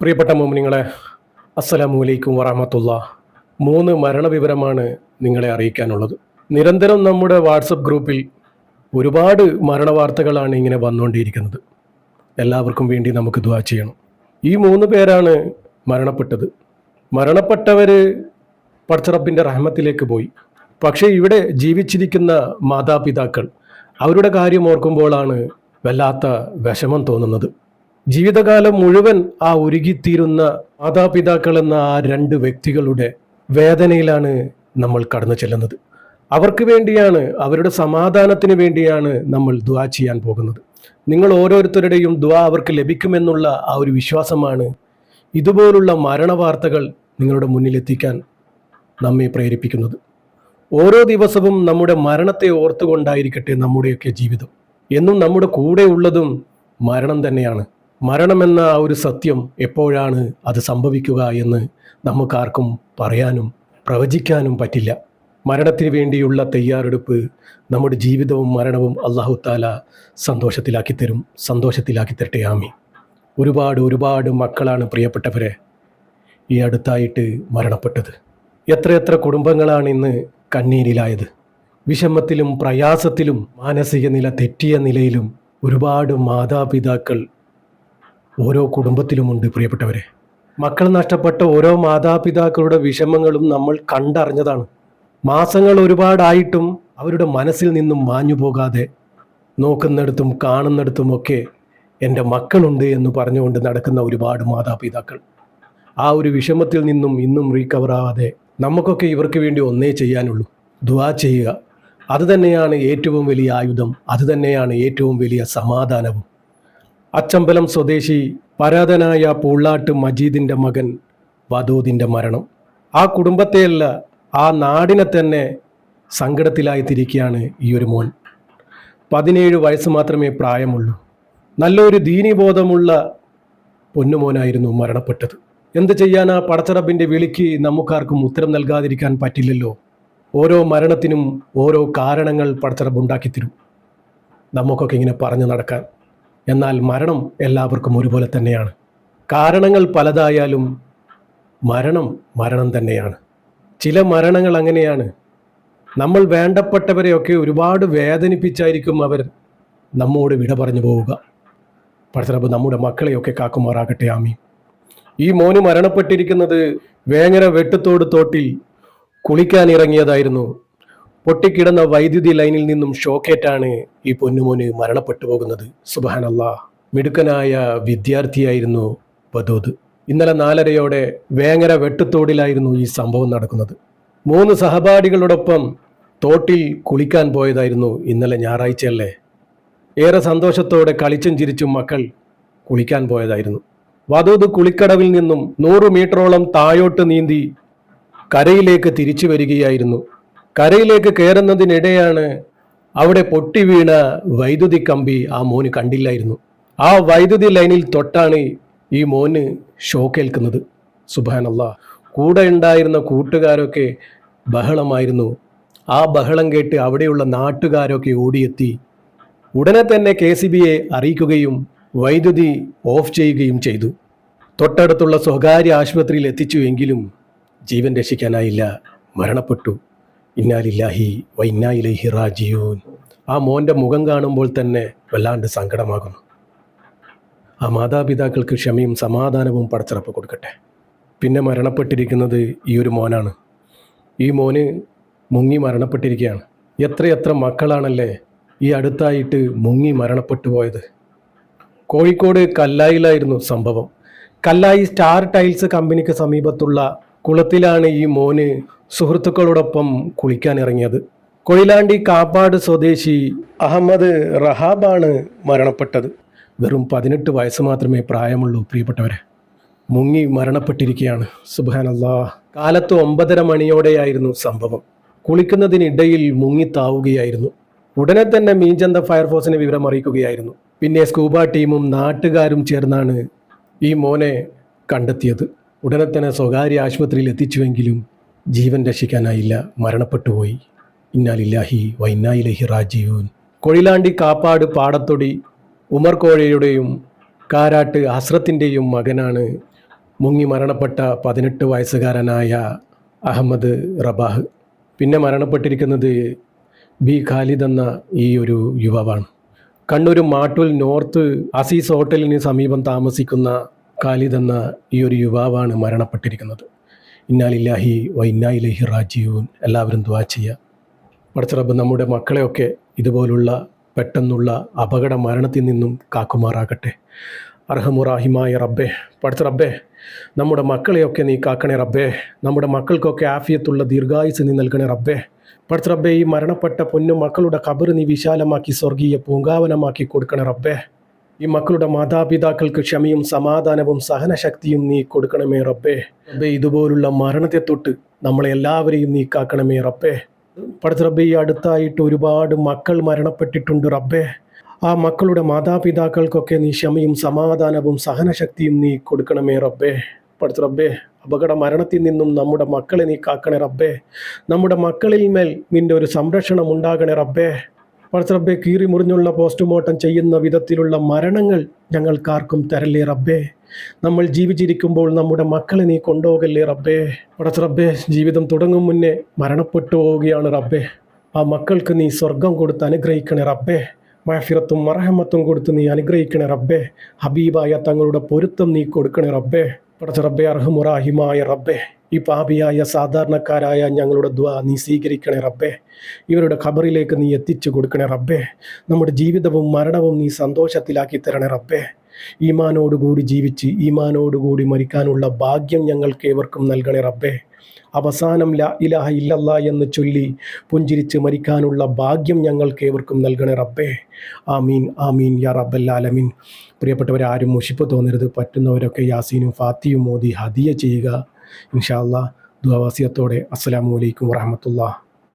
പ്രിയപ്പെട്ട മോമിനിങ്ങളെ അസ്സലാമു അലൈക്കും വറഹമത്തുള്ള മൂന്ന് മരണവിവരമാണ് നിങ്ങളെ അറിയിക്കാനുള്ളത്. നിരന്തരം നമ്മുടെ വാട്സപ്പ് ഗ്രൂപ്പിൽ ഒരുപാട് മരണവാർത്തകളാണ് ഇങ്ങനെ വന്നുകൊണ്ടിരിക്കുന്നത്. എല്ലാവർക്കും വേണ്ടി നമുക്ക് ദുവാ ചെയ്യണം. ഈ മൂന്ന് പേരാണ് മരണപ്പെട്ടത്. മരണപ്പെട്ടവർ പടച്ചറപ്പിന്റെ റഹ്മത്തിലേക്ക് പോയി. പക്ഷേ ഇവിടെ ജീവിച്ചിരിക്കുന്ന മാതാപിതാക്കൾ അവരുടെ കാര്യം ഓർക്കുമ്പോഴാണ് വല്ലാത്ത വിഷമം തോന്നുന്നത്. ജീവിതകാലം മുഴുവൻ ആ ഒരുകിത്തീരുന്ന മാതാപിതാക്കൾ എന്ന ആ രണ്ട് വ്യക്തികളുടെ വേദനയിലാണ് നമ്മൾ കടന്നു ചെല്ലുന്നത്. അവർക്ക് വേണ്ടിയാണ് അവരുടെ സമാധാനത്തിന് വേണ്ടിയാണ് നമ്മൾ ദ്വാ ചെയ്യാൻ പോകുന്നത്. നിങ്ങൾ ഓരോരുത്തരുടെയും ദ്വാ അവർക്ക് ലഭിക്കുമെന്നുള്ള ആ ഒരു വിശ്വാസമാണ് ഇതുപോലുള്ള മരണവാർത്തകൾ നിങ്ങളുടെ മുന്നിലെത്തിക്കാൻ നമ്മെ പ്രേരിപ്പിക്കുന്നത്. ഓരോ ദിവസവും നമ്മുടെ മരണത്തെ ഓർത്തുകൊണ്ടായിരിക്കട്ടെ നമ്മുടെയൊക്കെ ജീവിതം. എന്നും നമ്മുടെ കൂടെ ഉള്ളതും മരണം തന്നെയാണ്. മരണമെന്ന ആ ഒരു സത്യം എപ്പോഴാണ് അത് സംഭവിക്കുക എന്ന് നമുക്കാർക്കും പറയാനും പ്രവചിക്കാനും പറ്റില്ല. മരണത്തിന് വേണ്ടിയുള്ള തയ്യാറെടുപ്പ് നമ്മുടെ ജീവിതവും മരണവും അള്ളാഹു താല സന്തോഷത്തിലാക്കി തരും. സന്തോഷത്തിലാക്കി തരട്ടെ. ആമി ഒരുപാട് ഒരുപാട് മക്കളാണ് പ്രിയപ്പെട്ടവരെ ഈ അടുത്തായിട്ട് മരണപ്പെട്ടത്. എത്രയെത്ര കുടുംബങ്ങളാണ് ഇന്ന് കണ്ണീരിലായത്. വിഷമത്തിലും പ്രയാസത്തിലും മാനസിക നില തെറ്റിയ നിലയിലും ഒരുപാട് മാതാപിതാക്കൾ ഓരോ കുടുംബത്തിലുമുണ്ട് പ്രിയപ്പെട്ടവരെ. മക്കൾ നഷ്ടപ്പെട്ട ഓരോ മാതാപിതാക്കളുടെ വിഷമങ്ങളും നമ്മൾ കണ്ടറിഞ്ഞതാണ്. മാസങ്ങൾ ഒരുപാടായിട്ടും അവരുടെ മനസ്സിൽ നിന്നും മാഞ്ഞു പോകാതെ നോക്കുന്നിടത്തും കാണുന്നിടത്തുമൊക്കെ എന്റെ മക്കളുണ്ട് എന്ന് പറഞ്ഞുകൊണ്ട് നടക്കുന്ന ഒരുപാട് മാതാപിതാക്കൾ. ആ ഒരു വിഷമത്തിൽ നിന്നും ഇന്നും റീകവർ ആവാതെ നമുക്കൊക്കെ ഇവർക്ക് വേണ്ടി ഒന്നേ ചെയ്യാനുള്ളൂ. ദുവാ ചെയ്യുക. അതുതന്നെയാണ് ഏറ്റവും വലിയ ആയുധം. അതുതന്നെയാണ് ഏറ്റവും വലിയ സമാധാനവും. അച്ചമ്പലം സ്വദേശി പരാതനായ പൂള്ളാട്ട് മജീദിന്റെ മകൻ വധൂദിന്റെ മരണം. ആ കുടുംബത്തെയല്ല ആ നാടിനെ തന്നെ സങ്കടത്തിലായി തിരിക്കുകയാണ് ഈ ഒരു മോൻ. പതിനേഴ് വയസ്സ് മാത്രമേ പ്രായമുള്ളൂ. നല്ലൊരു ദീനീബോധമുള്ള പൊന്നുമോനായിരുന്നു മരണപ്പെട്ടത്. എന്ത് ആ പടച്ചറബിന്റെ വിളിക്ക് നമുക്കാർക്കും ഉത്തരം നൽകാതിരിക്കാൻ പറ്റില്ലല്ലോ. ഓരോ മരണത്തിനും ഓരോ കാരണങ്ങൾ പടച്ചറബ് ഉണ്ടാക്കി തരും നമുക്കൊക്കെ ഇങ്ങനെ പറഞ്ഞു നടക്കാൻ. എന്നാൽ മരണം എല്ലാവർക്കും ഒരുപോലെ തന്നെയാണ്. കാരണങ്ങൾ പലതായാലും മരണം മരണം തന്നെയാണ്. ചില മരണങ്ങൾ അങ്ങനെയാണ്. നമ്മൾ വേണ്ടപ്പെട്ടവരെയൊക്കെ ഒരുപാട് വേദനിപ്പിച്ചായിരിക്കും അവർ നമ്മോട് വിട പറഞ്ഞു പോവുക. പടച്ചറബ് നമ്മുടെ മക്കളെയൊക്കെ കാക്കുമാറാകട്ടെ. ആമി ഈ മോന് മരണപ്പെട്ടിരിക്കുന്നത് വേങ്ങര വെട്ടത്തോട് തോട്ടിൽ കുളിക്കാൻ ഇറങ്ങിയതായിരുന്നു പൊട്ടിക്കിടന്ന വൈദ്യുതി ലൈനിൽ നിന്നും ഷോക്കേറ്റാണ് ഈ പൊന്നുമോന് മരണപ്പെട്ടു പോകുന്നത്. സുബാനല്ല മിടുക്കനായ വിദ്യാർത്ഥിയായിരുന്നു ബദൂദ് ഇന്നലെ നാലരയോടെ വേങ്ങര വെട്ടുത്തോടിലായിരുന്നു ഈ സംഭവം നടക്കുന്നത്. മൂന്ന് സഹപാഠികളോടൊപ്പം തോട്ടിൽ കുളിക്കാൻ പോയതായിരുന്നു ഇന്നലെ ഞായറാഴ്ചയല്ലേ. ഏറെ സന്തോഷത്തോടെ കളിച്ചും ചിരിച്ചും മക്കൾ കുളിക്കാൻ പോയതായിരുന്നു. വധൂത് കുളിക്കടവിൽ നിന്നും നൂറ് മീറ്ററോളം താഴോട്ട് നീന്തി കരയിലേക്ക് തിരിച്ചു വരികയായിരുന്നു. കരയിലേക്ക് കയറുന്നതിനിടെയാണ് അവിടെ പൊട്ടി വീണ വൈദ്യുതി കമ്പി ആ മോന് കണ്ടില്ലായിരുന്നു. ആ വൈദ്യുതി ലൈനിൽ തൊട്ടാണ് ഈ മോന് ഷോക്കേൽക്കുന്നത്. സുബാനല്ല കൂടെ ഉണ്ടായിരുന്ന കൂട്ടുകാരൊക്കെ ബഹളമായിരുന്നു. ആ ബഹളം കേട്ട് അവിടെയുള്ള നാട്ടുകാരൊക്കെ ഓടിയെത്തി. ഉടനെ തന്നെ കെ സി ബിയെ അറിയിക്കുകയും വൈദ്യുതി ഓഫ് ചെയ്യുകയും ചെയ്തു. തൊട്ടടുത്തുള്ള സ്വകാര്യ ആശുപത്രിയിൽ എത്തിച്ചു എങ്കിലും ജീവൻ രക്ഷിക്കാനായില്ല. മരണപ്പെട്ടു. ഇന്നാലില്ലാഹി വൈന്നായിലഹി റാജിയൂൻ ആ മോന്റെ മുഖം കാണുമ്പോൾ തന്നെ വല്ലാണ്ട് സങ്കടമാകുന്നു. ആ മാതാപിതാക്കൾക്ക് ക്ഷമയും സമാധാനവും പടച്ചിറപ്പ് കൊടുക്കട്ടെ. പിന്നെ മരണപ്പെട്ടിരിക്കുന്നത് ഈ ഒരു മോനാണ്. ഈ മോന് മുങ്ങി മരണപ്പെട്ടിരിക്കുകയാണ്. എത്രയെത്ര മക്കളാണല്ലേ ഈ അടുത്തായിട്ട് മുങ്ങി മരണപ്പെട്ടു പോയത്. കോഴിക്കോട് കല്ലായിലായിരുന്നു സംഭവം. കല്ലായി സ്റ്റാർ ടൈൽസ് കമ്പനിക്ക് സമീപത്തുള്ള കുളത്തിലാണ് ഈ മോന് സുഹൃത്തുക്കളോടൊപ്പം കുളിക്കാനിറങ്ങിയത്. കൊയിലാണ്ടി കാപ്പാട് സ്വദേശി അഹമ്മദ് റഹാബാണ് മരണപ്പെട്ടത്. വെറും പതിനെട്ട് വയസ്സ് മാത്രമേ പ്രായമുള്ളൂ പ്രിയപ്പെട്ടവരെ. മുങ്ങി മരണപ്പെട്ടിരിക്കുകയാണ് സുബാനല്ലാ കാലത്ത് ഒമ്പതര മണിയോടെയായിരുന്നു സംഭവം. കുളിക്കുന്നതിനിടയിൽ മുങ്ങിത്താവുകയായിരുന്നു. ഉടനെ തന്നെ മീഞ്ചന്ത ഫയർഫോഴ്സിനെ വിവരം അറിയിക്കുകയായിരുന്നു പിന്നെ സ്കൂബ ടീമും നാട്ടുകാരും ചേർന്നാണ് ഈ മോനെ കണ്ടെത്തിയത്. ഉടനെ തന്നെ സ്വകാര്യ ആശുപത്രിയിൽ എത്തിച്ചുവെങ്കിലും ജീവൻ രക്ഷിക്കാനായില്ല മരണപ്പെട്ടുപോയി ഇന്നാലില്ലാഹി വൈന്നായിലഹി റാജീവൂൻ കൊഴിലാണ്ടി കാപ്പാട് പാടത്തൊടി ഉമർ കോഴയുടെയും കാരാട്ട് ഹസ്രത്തിന്റെയും മകനാണ് മുങ്ങി മരണപ്പെട്ട പതിനെട്ട് വയസ്സുകാരനായ അഹമ്മദ് റബാഹ്. പിന്നെ മരണപ്പെട്ടിരിക്കുന്നത് ബി ഖാലിദ് എന്ന ഈ ഒരു യുവാവാണ്. കണ്ണൂർ മാട്ടൂൽ നോർത്ത് അസീസ് ഹോട്ടലിന് സമീപം താമസിക്കുന്ന ഖാലിദ് എന്ന ഈ ഒരു യുവാവാണ് മരണപ്പെട്ടിരിക്കുന്നത്. ഇന്നാലില്ലാഹി വൈന്നായിലഹി റാജീവൻ എല്ലാവരും ദ്വാ ചെയ്യുക പടച്ചറബ് നമ്മുടെ മക്കളെയൊക്കെ ഇതുപോലുള്ള പെട്ടെന്നുള്ള അപകട മരണത്തിൽ നിന്നും കാക്കുമാറാകട്ടെ. അർഹമുറാഹിമായ റബ്ബേ പടച്ച റബ്ബേ നമ്മുടെ മക്കളെയൊക്കെ നീ കാക്കണേ റബ്ബേ. നമ്മുടെ മക്കൾക്കൊക്കെ ആഫിയത്തുള്ള ദീർഘായുസ് നീ നൽകണേ റബ്ബേ. പടച്ച റബ്ബേ ഈ മരണപ്പെട്ട പൊന്നു മക്കളുടെ കബറ് നീ വിശാലമാക്കി സ്വർഗീയ പൂങ്കാവനമാക്കി കൊടുക്കണേ റബ്ബേ. ഈ മക്കളുടെ മാതാപിതാക്കൾക്ക് ക്ഷമയും സമാധാനവും സഹനശക്തിയും നീ കൊടുക്കണമേ റബ്ബേ. റബ്ബേ ഇതുപോലുള്ള മരണത്തെ തൊട്ട് നമ്മളെ എല്ലാവരെയും നീ കാക്കണമേ റബ്ബേ. പടച്ച റബ്ബേ ഈ അടുത്തായിട്ട് ഒരുപാട് മക്കൾ മരണപ്പെട്ടിട്ടുണ്ട് റബ്ബേ. ആ മക്കളുടെ മാതാപിതാക്കൾക്കൊക്കെ നീ ക്ഷമയും സമാധാനവും സഹനശക്തിയും നീ കൊടുക്കണമേ റബ്ബേ. പടച്ച റബ്ബേ അപകട മരണത്തിൽ നിന്നും നമ്മുടെ മക്കളെ നീ കാക്കണേ റബ്ബേ. നമ്മുടെ മക്കളിൽ മേൽ നിന്റെ ഒരു സംരക്ഷണം ഉണ്ടാകണേ റബ്ബേ. പടച്ച റബ്ബേ കീറി മുറിഞ്ഞുള്ള പോസ്റ്റ്മോർട്ടം ചെയ്യുന്ന വിധത്തിലുള്ള മരണങ്ങൾ ഞങ്ങൾക്കാർക്കും തരല്ലേ റബ്ബേ? നമ്മൾ ജീവിച്ചിരിക്കുമ്പോൾ നമ്മുടെ മക്കളെ നീ കൊണ്ടുപോകല്ലേ റബ്ബേ? പടച്ച റബ്ബേ ജീവിതം തുടങ്ങും മുന്നേ മരണപ്പെട്ടു പോവുകയാണ് റബ്ബേ. ആ മക്കൾക്ക് നീ സ്വർഗം കൊടുത്ത് അനുഗ്രഹിക്കണേ റബ്ബേ. മഹഫിറത്തും മറഹമത്തും കൊടുത്ത് നീ അനുഗ്രഹിക്കണേ റബ്ബേ. ഹബീബായ തങ്ങളുടെ പൊരുത്തം നീ കൊടുക്കണേ റബ്ബേ. പടച്ച റബ്ബേ അർഹമുറാഹിമായ റബ്ബേ ഈ പാപിയായ സാധാരണക്കാരായ ഞങ്ങളുടെ ദ്വാ നീ സ്വീകരിക്കണേ റബ്ബേ. ഇവരുടെ ഖബറിലേക്ക് നീ എത്തിച്ചു കൊടുക്കണേ റബ്ബേ. നമ്മുടെ ജീവിതവും മരണവും നീ സന്തോഷത്തിലാക്കി തരണേ റബ്ബേ. ഈമാനോടുകൂടി ജീവിച്ച് ഈമാനോടുകൂടി മരിക്കാനുള്ള ഭാഗ്യം ഞങ്ങൾക്ക് ഏവർക്കും നൽകണേ റബ്ബേ. അവസാനം ല ഇലാഹ ഇല്ലല്ല എന്ന് ചൊല്ലി പുഞ്ചിരിച്ച് മരിക്കാനുള്ള ഭാഗ്യം ഞങ്ങൾക്ക് ഏവർക്കും നൽകണേ റബ്ബേ. ആമീൻ ആമീൻ യാ റബ്ബല്ലാലമീൻ പ്രിയപ്പെട്ടവരെ ആരും മുഷിപ്പ് തോന്നരുത്. പറ്റുന്നവരൊക്കെ യാസീനും ഫാത്തിയും മോദി ഹദിയ ചെയ്യുക. ഇൻഷാ അല്ലാ ദുവാസിയത്തോടെ അസ്സലാമു അലൈക്കും വറഹമത്തുള്ള